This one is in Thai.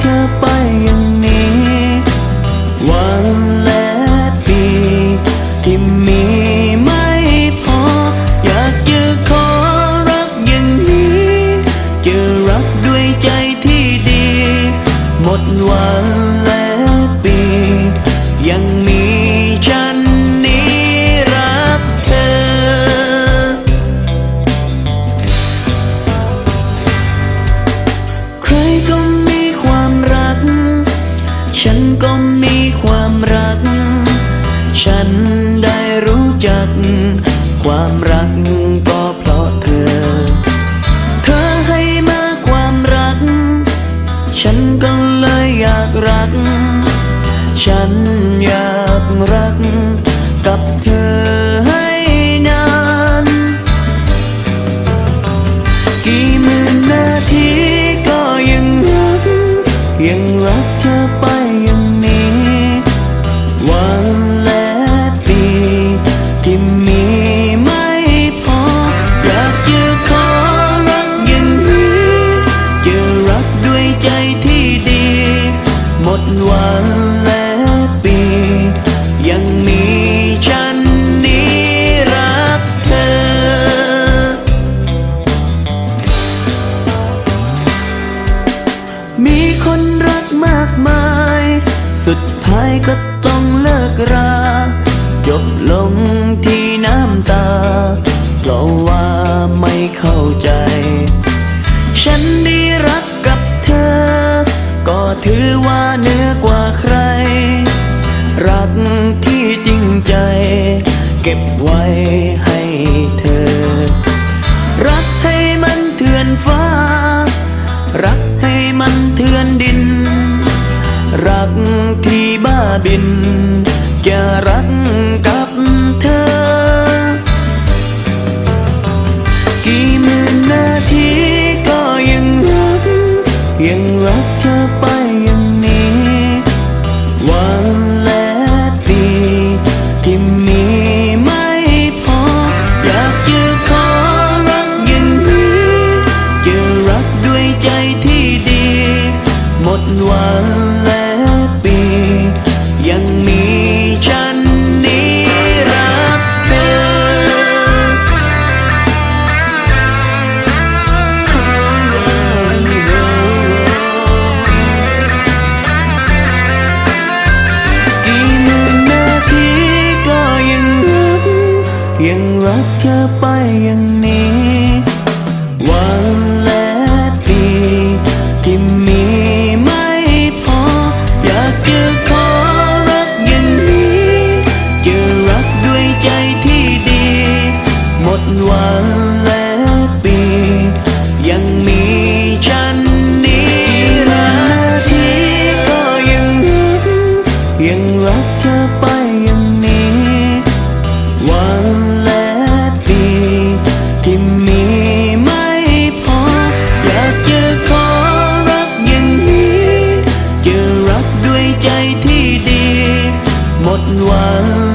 เธอไปอย่างนี้ วันและปี ที่มีไม่พอ อยากจะขอรักอย่างนี้จะรักด้วยใจที่ดี หมดวัน ก็มีความรัก ฉันได้รู้จัก ความรักก็เพราะเธอ เธอให้มาความรัก ฉันก็เลยอยากรัก ฉันอยากรัก มดวันและปี ยังมีฉันนี้รักเธอ มีคนรักมากมาย สุดท้ายก็ต้องเลิกราจบลงที่น้ำตา เพราะว่าไม่เข้าใจ ฉันได้ ถือว่าเหนือกว่าใคร รักที่จริงใจ เก็บไว้ให้เธอ รักให้มันเถื่อนฟ้า รักให้มันเถื่อนดิน รักที่บ้าบินจะรัก รักเธอไป ยังรักเธอไปอย่างนี้วัน จ